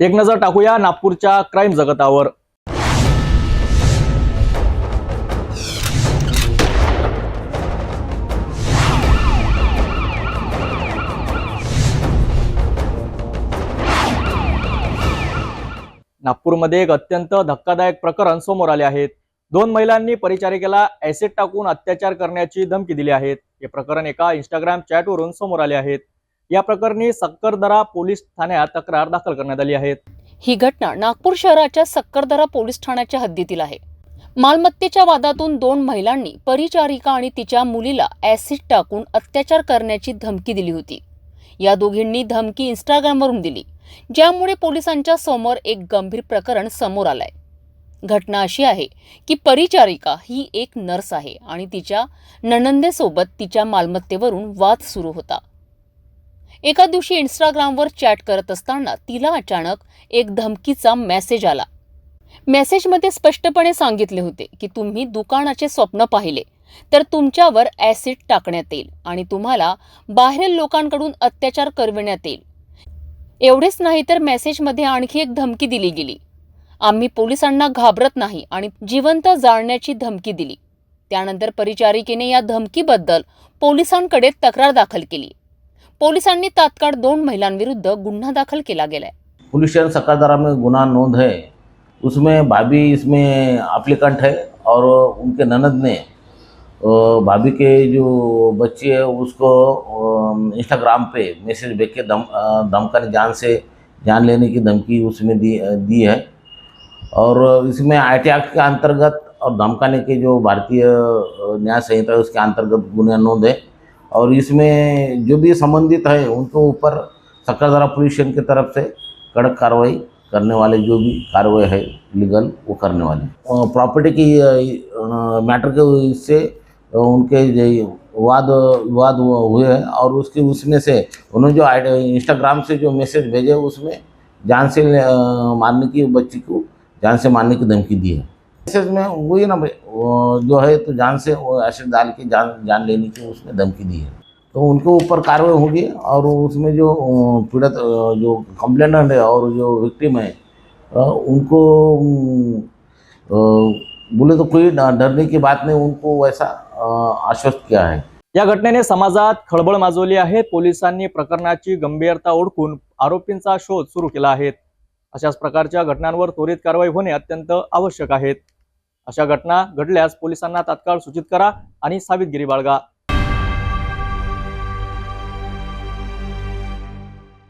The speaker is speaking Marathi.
एक नजर टाकूया नागपूरच्या क्राईम जगतावर. नागपूरमध्ये एक अत्यंत धक्कादायक प्रकरण समोर आले आहेत. दोन महिलांनी परिचारिकेला ऍसिड टाकून अत्याचार करण्याची धमकी दिली आहे हे प्रकरण एका इंस्टाग्राम चॅटवरून समोर आले आहेत. या प्रकरणी सक्करदरा पोलीस ठाण्यात तक्रार दाखल करण्यात आली आहे. ही घटना नागपूर शहराच्या सक्करदरा पोलीस ठाण्याच्या हद्दीतील आहे. मालमत्तेच्या वादातून दोन महिलांनी परिचारिका आणि तिच्या मुलीला ऍसिड टाकून अत्याचार करण्याची धमकी दिली होती. या दोघींनी धमकी इंस्टाग्रामवरून दिली ज्यामुळे पोलिसांच्या समोर एक गंभीर प्रकरण समोर आलंय. घटना अशी आहे की परिचारिका ही एक नर्स आहे आणि तिच्या नणंदेसोबत तिच्या मालमत्तेवरून वाद सुरू होता. एका दिवशी इंस्टाग्रामवर चॅट करत असताना तिला अचानक एक धमकीचा मेसेज आला. मेसेजमध्ये स्पष्टपणे सांगितले होते की तुम्ही दुकानाचे स्वप्न पाहिले तर तुमच्यावर ॲसिड टाकण्यात येईल आणि तुम्हाला बाहेरील लोकांकडून अत्याचार करविण्यात येईल. एवढेच नाही तर मेसेजमध्ये आणखी एक धमकी दिली गेली. आम्ही पोलिसांना घाबरत नाही आणि जिवंत जाळण्याची धमकी दिली. त्यानंतर परिचारिकेने या धमकीबद्दल पोलिसांकडे तक्रार दाखल केली. पोलिसांनी तात्काळ दोन महिलांविरुद्ध गुन्हा दाखल केला गेलाय. पुलिस स्टेशन में गुनाह नोंद है। उसमें भाभी इसमें एप्लीकेंट है और उनके ननद ने भाभी के जो बच्ची है उसको इंस्टाग्राम पे मैसेज भेज के अ, धमकाने जान से जान लेने की धमकी उसमें दी दी है। और इसमें आई टी एक्ट के अंतर्गत और धमकाने के जो भारतीय न्याय संहिता है उसके अंतर्गत गुन्हा नोंद है। और इसमें जो भी संबंधित है, उनके ऊपर सक्करदरा पुलिस स्टेशन की तरफ़ से कड़क कार्रवाई करने वाले जो भी कार्रवाई है, लीगल, वो करने वाले प्रॉपर्टी की मैटर के इससे उनके वाद विवाद हुए हैं और उसके, उसमें से उन्होंने जो इंस्टाग्राम से जो मैसेज भेजे, उसमें जान से मारने की, बच्ची को जान से मारने की धमकी दी है। में वही ना भाई जो है तो जान से वो एसिड डाल के जान जान लेने की उसने धमकी दी है। तो उनके ऊपर कार्रवाई होगी और उसमें जो पीड़ित जो कंप्लेनेंट है और जो विक्टिम है उनको बोले तो कोई डरने की बात नहीं उनको वैसा आश्वस्त किया है। या घटनेने समाजात खळबळ माजवली आहे पोलिसांनी प्रकरणाची गंभीरता ओळखून आरोपींचा शोध सुरू केला आहे. अशाच प्रकारच्या घटनांवर त्वरित कारवाई होणे अत्यंत आवश्यक आहे. अशा घटना घडल्यास पोलिसांना तात्काळ सूचित करा आणि सावधगिरी बाळगा